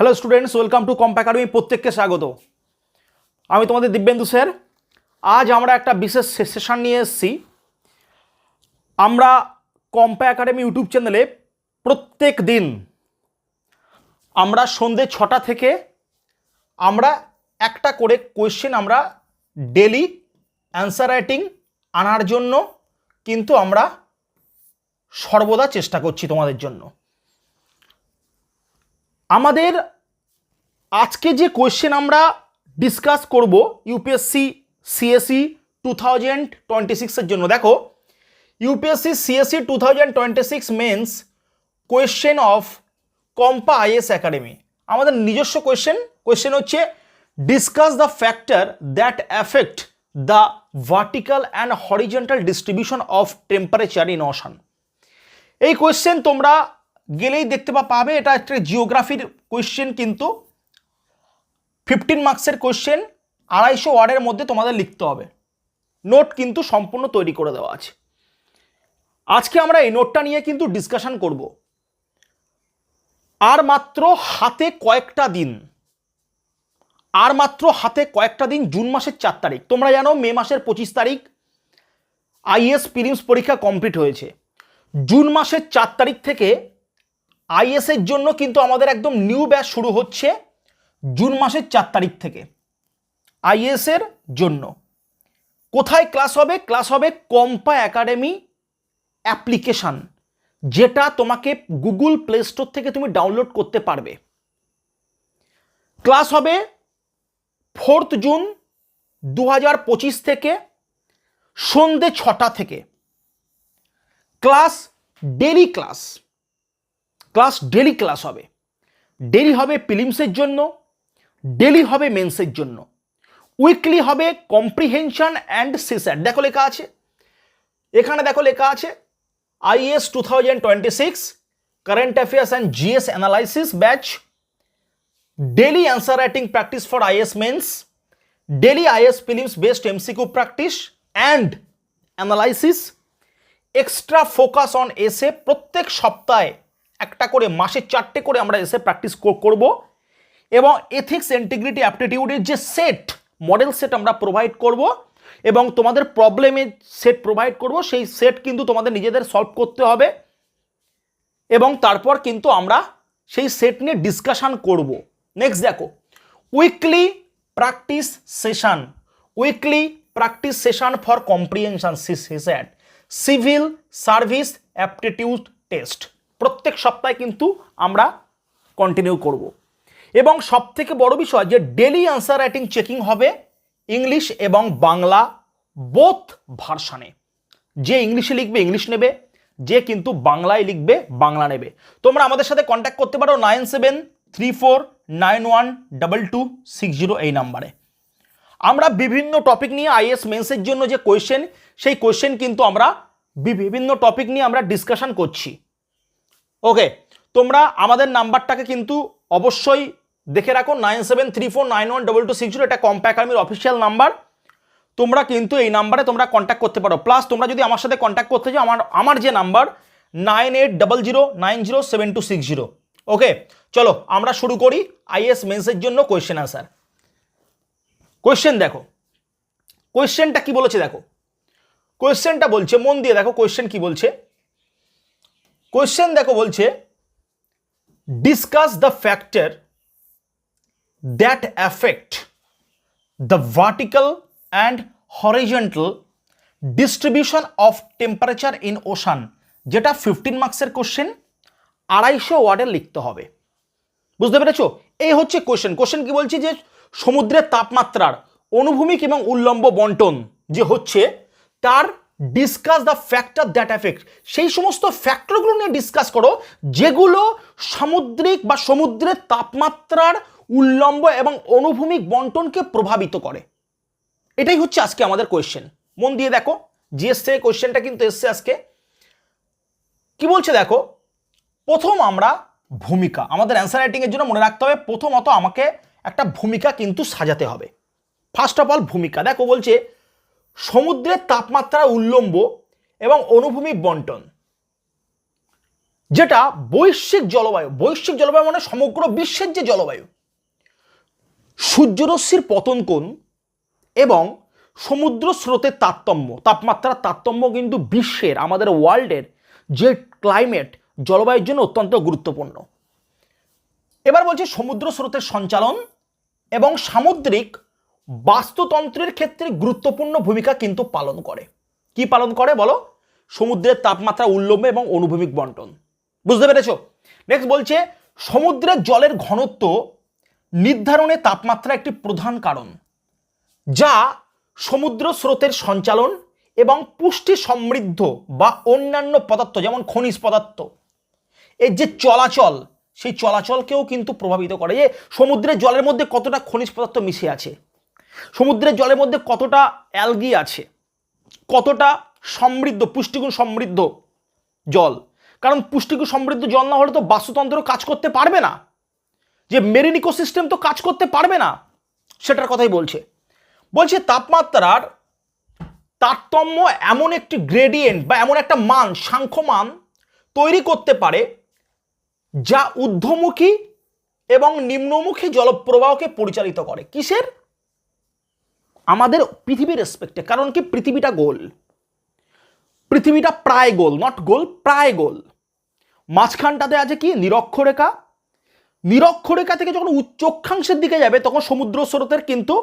Hello students welcome to comp academy প্রত্যেককে স্বাগত। আমি তোমাদের দিব্যেন্দু স্যার। আজ আমরা একটা বিশেষ সেশন নিয়ে এসেছি। আমরা কম্পা একাডেমি ইউটিউব চ্যানেলে প্রত্যেক দিন আমরা সন্ধে ছটা থেকে আমরা একটা করে কোয়েশ্চেন আমরা ডেলি অ্যান্সার রাইটিং আনার জন্য কিন্তু আমরা সর্বদা চেষ্টা করছি তোমাদের জন্য। আমাদের আজকে যে কোয়েশ্চেন আমরা ডিসকাস করব UPSC CSE two thousand twenty সিক্সের জন্য। দেখো UPSC CSE two thousand twenty six mains question of কম্পা IAS academy আমাদের নিজস্ব কোয়েশ্চেন কোয়েশ্চেন হচ্ছে discuss the factor that affect the vertical and horizontal distribution of temperature in ocean এই question তোমরা গেলেই দেখতে পাবে, এটা একটা জিওগ্রাফির কোয়েশ্চেন কিন্তু ফিফটিন মার্কসের কোয়েশ্চেন আড়াইশো ওয়ার্ডের মধ্যে তোমাদের লিখতে হবে। নোট কিন্তু সম্পূর্ণ তৈরি করে দেওয়া আছে। আজকে আমরা এই নোটটা নিয়ে কিন্তু ডিসকাশন করব। আর মাত্র হাতে কয়েকটা দিন, আর মাত্র হাতে কয়েকটা দিন জুন মাসের চার তারিখ। তোমরা জানো মে মাসের পঁচিশ তারিখ আইএস প্রিলিমস পরীক্ষা কমপ্লিট হয়েছে। জুন মাসের চার তারিখ থেকে আইএসের জন্য কিন্তু আমাদের একদম নিউ ব্যাচ শুরু হচ্ছে জুন মাসের চার তারিখ থেকে আইএসের জন্য। কোথায় ক্লাস হবে? ক্লাস হবে কম্পা একাডেমি অ্যাপ্লিকেশান যেটা তোমাকে গুগল প্লে স্টোর থেকে তুমি ডাউনলোড করতে পারবে। ক্লাস হবে ফোর্থ জুন দু থেকে সন্ধে ছটা থেকে। Class daily class class daily class হবে। ডেলি হবে প্রিলিমসের জন্য, ডেলি হবে মেন্সের জন্য। উইকলি হবে কম্প্রিহেনশন অ্যান্ড সিস্যাট দেখো লেখা আছে। এখানে দেখো লেখা আছে, IAS two thousand twenty six current affairs and GS analysis batch daily answer writing practice for IAS mains daily IAS prelims based MCQ practice and analysis extra focus on essay প্রত্যেক সপ্তাহে একটা করে, মাসে চারটে করে আমরা এসে প্র্যাকটিস করব। এবং এথিক্স ইন্টিগ্রিটি অ্যাপটিটিউডের যে সেট মডেল সেট আমরা প্রোভাইড করব। এবং তোমাদের প্রবলেমের সেট প্রোভাইড করব, সেই সেট কিন্তু তোমাদের নিজেদের সলভ করতে হবে। এবং তারপর কিন্তু আমরা সেই সেট নিয়ে ডিসকাশন করব। নেক্সট দেখো weekly practice session weekly practice session for comprehension set civil service aptitude test প্রত্যেক সপ্তাহে কিন্তু আমরা কন্টিনিউ করব। এবং সব থেকে বড় বিষয় যে ডেলি আনসার রাইটিং চেকিং হবে ইংলিশ এবং বাংলা বোথ ভার্সানে যে ইংলিশে লিখবে ইংলিশ নেবে, যে কিন্তু বাংলায় লিখবে, বাংলা নেবে। তোমরা আমাদের সাথে কন্ট্যাক্ট করতে পারো nine seven three four nine one double two six zero এই নাম্বারে। আমরা বিভিন্ন টপিক নিয়ে আইএস মেন্সের জন্য যে কোয়েশ্চেন সেই কোয়েশ্চেন কিন্তু আমরা বিভিন্ন টপিক নিয়ে আমরা ডিসকাশন করছি। ওকে তোমরা আমাদের নাম্বারটাকে কিন্তু অবশ্যই দেখে রাখো nine seven three four nine one double two six zero, এটা কম্পা একাডেমির অফিসিয়াল নাম্বার। তোমরা কিন্তু এই নাম্বারে তোমরা কন্ট্যাক্ট করতে পারো। প্লাস তোমরা যদি আমার সাথে কন্ট্যাক্ট করতে চাও, আমার আমার যে number, nine eight double zero nine zero seven two six zero. Okay চলো, আমরা শুরু করি আইএস মেন্সের জন্য কোয়েশ্চেন আনসার কোয়েশ্চেন দেখো। কোয়েশ্চেনটা কি বলেছে দেখো? কোয়েশ্চেনটা বলছে, মন দিয়ে দেখো কোয়েশ্চেন কি বলছে? কোয়েশ্চেন দেখো বলছে discuss the factor that affect the vertical and horizontal distribution of temperature in ocean যেটা ফিফটিন মার্কসের কোশ্চেন আড়াইশো ওয়ার্ডে লিখতে হবে। বুঝতে পেরেছ? এই হচ্ছে কোশ্চেন কোশ্চেন কি বলছে যে, সমুদ্রের তাপমাত্রার অনুভূমিক এবং উল্লম্ব বন্টন যে হচ্ছে, তার discuss the factor that effect সেই সমস্ত ফ্যাক্টরগুলো নিয়ে ডিসকাস করো, যেগুলো সামুদ্রিক বা সমুদ্রের তাপমাত্রার উল্লম্ব এবং অনুভূমিক বন্টনকে প্রভাবিত করে। এটাই হচ্ছে আজকে আমাদের কোয়েশ্চেন মন দিয়ে দেখো জিএস থেকে কোয়েশ্চেনটা কিন্তু এসছে আজকে। কি বলছে দেখো? প্রথম আমরা ভূমিকা। আমাদের অ্যান্সার রাইটিংয়ের জন্য মনে রাখতে হবে, প্রথমত আমাকে একটা ভূমিকা কিন্তু সাজাতে হবে। ফার্স্ট অফ অল ভূমিকা। দেখো বলছে সমুদ্রের তাপমাত্রা উল্লম্ব এবং অনুভূমিক বন্টন, যেটা বৈশ্বিক জলবায়ু বৈশ্বিক জলবায়ু মানে সমগ্র বিশ্বের যে জলবায়ু, সূর্যরশ্মির পতন কোণ এবং সমুদ্র স্রোতের তারতম্য, তাপমাত্রার তারতম্য কিন্তু বিশ্বের, আমাদের ওয়ার্ল্ডের যে ক্লাইমেট, জলবায়ুর জন্য অত্যন্ত গুরুত্বপূর্ণ। এবার বলছি সমুদ্র স্রোতের সঞ্চালন এবং সামুদ্রিক বাস্তুতন্ত্রের ক্ষেত্রে গুরুত্বপূর্ণ ভূমিকা কিন্তু পালন করে। কি পালন করে বলো? সমুদ্রের তাপমাত্রা, উল্লম্ব এবং অনুভূমিক বন্টন। বুঝতে পেরেছ? নেক্সট বলছে, সমুদ্রের জলের ঘনত্ব নির্ধারণে তাপমাত্রা একটি প্রধান কারণ, যা সমুদ্র স্রোতের সঞ্চালন এবং পুষ্টি সমৃদ্ধ বা অন্যান্য পদার্থ, যেমন খনিজ পদার্থ। এর যে চলাচল, সেই চলাচলকেও কিন্তু প্রভাবিত করে। যে সমুদ্রের জলের মধ্যে কতটা খনিজ পদার্থ মিশে আছে? সমুদ্রের জলের মধ্যে কতটা অ্যালগি আছে? কতটা সমৃদ্ধ, পুষ্টিগুণ সমৃদ্ধ জল? কারণ পুষ্টিগুণ সমৃদ্ধ জল না হলে তো বাস্তুতন্ত্র কাজ করতে পারবে না। যে মেরিন ইকোসিস্টেম তো কাজ করতে পারবে না, সেটার কথাই বলছে। বলছে তাপমাত্রার তারতম্য এমন একটি গ্রেডিয়েন্ট বা এমন একটা মান, সাংখ্যমান তৈরি করতে পারে যা ঊর্ধ্বমুখী এবং নিম্নমুখী জলপ্রবাহকে পরিচালিত করে। কিসের? আমাদের পৃথিবীর রেসপেক্টে কারণ কি পৃথিবীটা গোল। পৃথিবীটা প্রায় গোল নট গোল, প্রায় গোল। মাঝখানটাতে আছে কি? নিরক্ষরেখা নিরক্ষরেখা থেকে যখন উচ্চক্ষাংশের দিকে যাবে, তখন সমুদ্র স্রোতের কিন্তু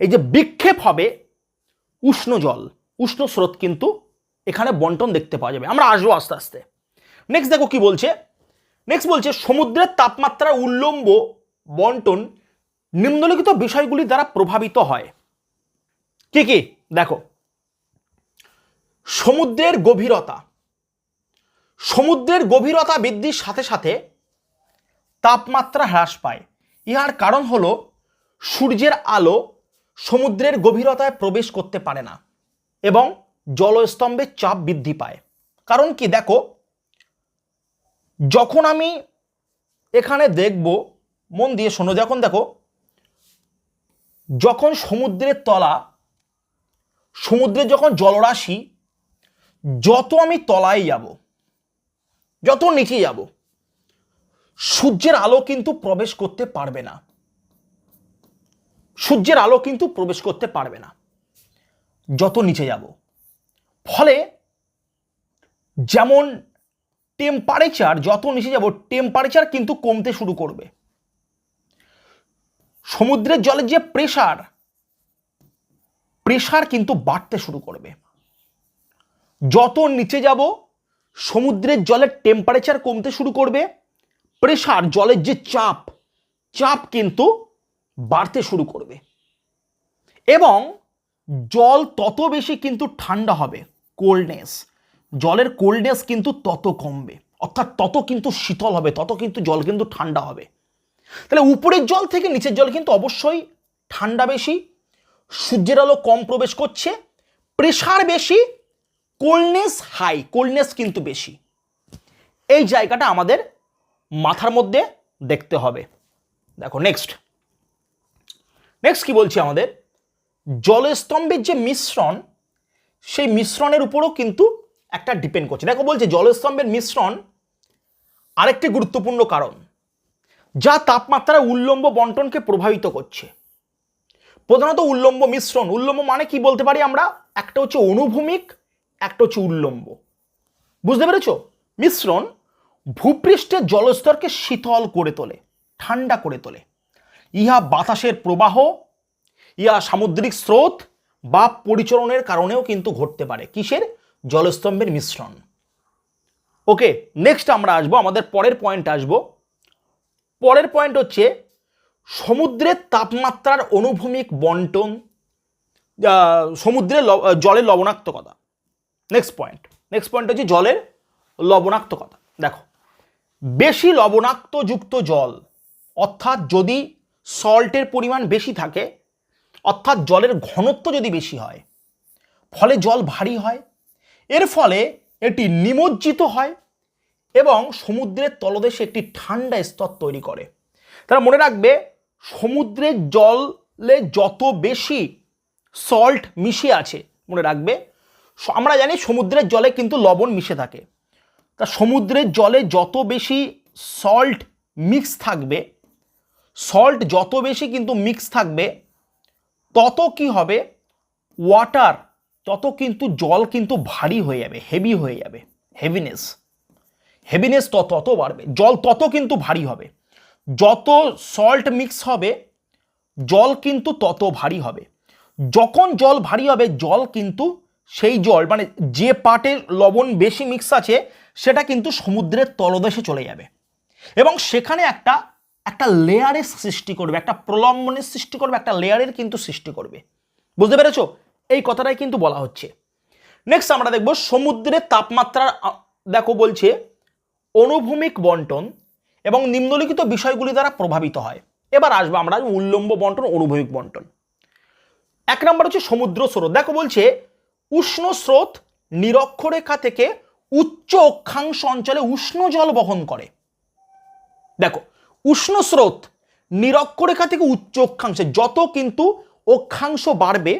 এই যে বিক্ষেপ হবে, উষ্ণ জল, উষ্ণ স্রোত কিন্তু এখানে বন্টন দেখতে পাওয়া যাবে। আমরা আসব আস্তে আস্তে। নেক্সট দেখো কি বলছে। নেক্সট বলছে, সমুদ্রের তাপমাত্রা উল্লম্ব বন্টন নিম্নলিখিত বিষয়গুলি দ্বারা প্রভাবিত হয়। কি কি? দেখো। সমুদ্রের গভীরতা। সমুদ্রের গভীরতা বৃদ্ধির সাথে সাথে তাপমাত্রা হ্রাস পায়। ইহার কারণ হল সূর্যের আলো সমুদ্রের গভীরতায় প্রবেশ করতে পারে না এবং জলস্তম্ভের চাপ বৃদ্ধি পায়। কারণ কি? দেখো, যখন আমি এখানে দেখব, মন দিয়ে শোনো, যখন দেখো, যখন সমুদ্রের তলা সমুদ্রের যখন জলরাশি, যত আমি তলায় যাব, যত নিচে যাব, সূর্যের আলো কিন্তু প্রবেশ করতে পারবে না। সূর্যের আলো কিন্তু প্রবেশ করতে পারবে না, যত নিচে যাব। ফলে যেমন টেম্পারেচার যত নিচে যাব টেম্পারেচার কিন্তু কমতে শুরু করবে। সমুদ্রের জলের যে প্রেশার প্রেশার কিন্তু বাড়তে শুরু করবে। যত নিচে যাব, সমুদ্রের জলের টেম্পারেচার কমতে শুরু করবে প্রেশার জলের যে চাপ চাপ কিন্তু বাড়তে শুরু করবে। এবং জল তত বেশি কিন্তু ঠান্ডা হবে কোল্ডনেস জলের কোল্ডনেস কিন্তু তত কমবে, অর্থাৎ তত কিন্তু শীতল হবে, তত কিন্তু জল কিন্তু ঠান্ডা হবে। তাহলে উপরের জল থেকে নিচের জল কিন্তু অবশ্যই ঠান্ডা বেশি সূর্যের আলো কম প্রবেশ করছে প্রেশার বেশি কোল্ডনেস হাই কোল্ডনেস কিন্তু বেশি। এই জায়গাটা আমাদের মাথার মধ্যে দেখতে হবে। দেখো নেক্সট নেক্সট কি বলছি আমাদের? জলস্তম্ভের যে মিশ্রণ, সেই মিশ্রণের উপরও কিন্তু একটা ডিপেন্ড করছে। দেখো, বলছে জলস্তম্ভের মিশ্রণ আরেকটি গুরুত্বপূর্ণ কারণ, যা তাপমাত্রার উল্লম্ব বন্টনকে প্রভাবিত করছে। প্রধানত উল্লম্ব মিশ্রণ, উল্লম্ব মানে কি বলতে পারি আমরা? একটা হচ্ছে অনুভূমিক, একটা হচ্ছে উল্লম্ব। বুঝতে পেরেছ? মিশ্রণ ভূপৃষ্ঠের জলস্তরকে শীতল করে তোলে, ঠান্ডা করে তোলে। ইহা বাতাসের প্রবাহ, ইহা সামুদ্রিক স্রোত বা পরিচলনের কারণেও কিন্তু ঘটতে পারে। কিসের? জলস্তম্ভের মিশ্রণ। ওকে নেক্সট আমরা আসব, আমাদের পরের পয়েন্ট আসব। পরের পয়েন্ট হচ্ছে সমুদ্রের তাপমাত্রার অনুভূমিক বন্টন সমুদ্রের জলের লবণাক্তকতা। নেক্সট পয়েন্ট নেক্সট পয়েন্ট হচ্ছে জলের লবণাক্তকতা। দেখো, বেশি লবণাক্তযুক্ত জল, অর্থাৎ যদি সল্টের পরিমাণ বেশি থাকে, অর্থাৎ জলের ঘনত্ব যদি বেশি হয়, ফলে জল ভারী হয়, এর ফলে এটি নিমজ্জিত হয় এবং সমুদ্রের তলদেশে একটি ঠান্ডা স্তর তৈরি করে। তারা মনে রাখবে সমুদ্রের জলে যত বেশি সল্ট মিশে আছে, মনে রাখবে আমরা জানি সমুদ্রের জলে কিন্তু লবণ মিশে থাকে। তা সমুদ্রের জলে যত বেশি সল্ট মিক্স থাকবে সল্ট যত বেশি কিন্তু মিক্স থাকবে, তত কি হবে? ওয়াটার তত কিন্তু জল কিন্তু ভারী হয়ে যাবে হেভি হয়ে যাবে হেভিনেস হেভিনেস তত তত বাড়বে, জল তত কিন্তু ভারী হবে। যত সল্ট মিক্স হবে, জল কিন্তু তত ভারী হবে। যখন জল ভারী হবে, জল কিন্তু সেই জল মানে যে পাটের লবণ বেশি মিক্স আছে, সেটা কিন্তু সমুদ্রের তলদেশে চলে যাবে। এবং সেখানে একটা একটা লেয়ারের সৃষ্টি করবে, একটা প্রলম্বনের সৃষ্টি করবে, একটা লেয়ারের কিন্তু সৃষ্টি করবে। বুঝতে পেরেছ? এই কথাটাই কিন্তু বলা হচ্ছে। নেক্সট আমরা দেখব সমুদ্রের তাপমাত্রার দেখো বলছে, অনুভূমিক বন্টন এবং নিম্নলিখিত বিষয়গুলি দ্বারা প্রভাবিত হয়। এবার আসব আমরা উল্লম্ব বন্টন, অনুভূমিক বন্টন। এক নম্বর হচ্ছে সমুদ্র স্রোত। দেখো বলছে, উষ্ণ স্রোত নিরক্ষরেখা থেকে উচ্চ অক্ষাংশ অঞ্চলে উষ্ণ জল বহন করে। দেখো, উষ্ণ স্রোত নিরক্ষরেখা থেকে উচ্চ অক্ষাংশে যত কিন্তু অক্ষাংশ বাড়বে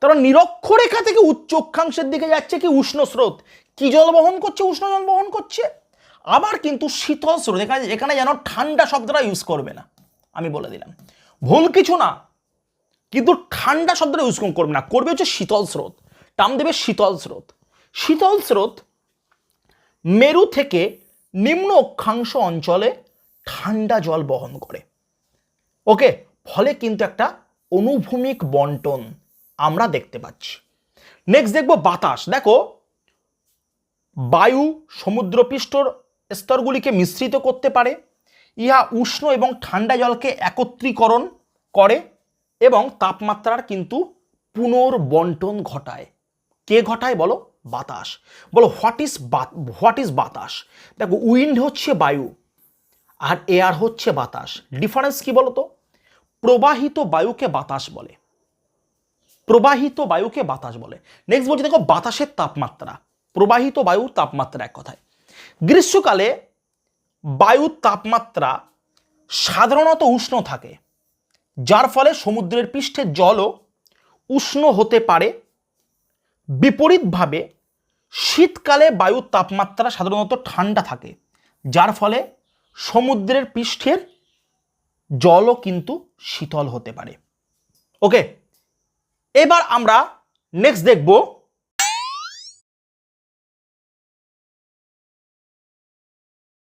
তারা নিরক্ষরেখা থেকে উচ্চ অক্ষাংশের দিকে যাচ্ছে কি উষ্ণ স্রোত। কি জল বহন করছে? উষ্ণ জল বহন করছে। আবার কিন্তু শীতল স্রোত, এখানে এখানে যেন ঠান্ডা শব্দটা ইউজ করবে না। আমি বলে দিলাম। ভুল কিছু না, কিন্তু ঠান্ডা শব্দটা ইউজ করবে না। করবে হচ্ছে শীতল স্রোত। টাম দেবে শীতল স্রোত। শীতল স্রোত মেরু থেকে নিম্ন অক্ষাংশ অঞ্চলে ঠান্ডা জল বহন করে। ওকে? ফলে কিন্তু একটা অনুভূমিক বন্টন আমরা দেখতে পাচ্ছি। নেক্সট দেখব বাতাস। দেখো, বায়ু সমুদ্রপৃষ্ঠর স্তরগুলিকে মিশ্রিত করতে পারে। ইহা উষ্ণ এবং ঠান্ডা জলকে একত্রীকরণ করে এবং তাপমাত্রার কিন্তু পুনর্বন্টন ঘটায়। কে ঘটায় বলো? বাতাস। বলো, হোয়াট ইজ হোয়াট ইজ বাতাস? দেখো, উইন্ড হচ্ছে বায়ু আর এয়ার হচ্ছে বাতাস। ডিফারেন্স কি বলো তো প্রবাহিত বায়ুকে বাতাস বলে। প্রবাহিত বায়ুকে বাতাস বলে। নেক্সট বলছি, দেখো, বাতাসের তাপমাত্রা। প্রবাহিত বায়ুর তাপমাত্রা এক কথায়। গ্রীষ্মকালে বায়ুর তাপমাত্রা সাধারণত উষ্ণ থাকে, যার ফলে সমুদ্রের পৃষ্ঠের জলও উষ্ণ হতে পারে। বিপরীতভাবে, শীতকালে বায়ুর তাপমাত্রা সাধারণত ঠান্ডা থাকে, যার ফলে সমুদ্রের পৃষ্ঠের জলও কিন্তু শীতল হতে পারে। ওকে, এবার আমরা নেক্সট দেখব